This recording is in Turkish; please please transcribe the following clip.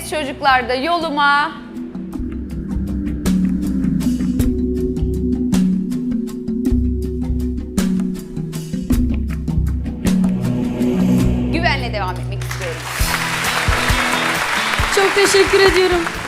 ses çocuklar da yoluma. Güvenle devam etmek istiyorum. Çok teşekkür ediyorum.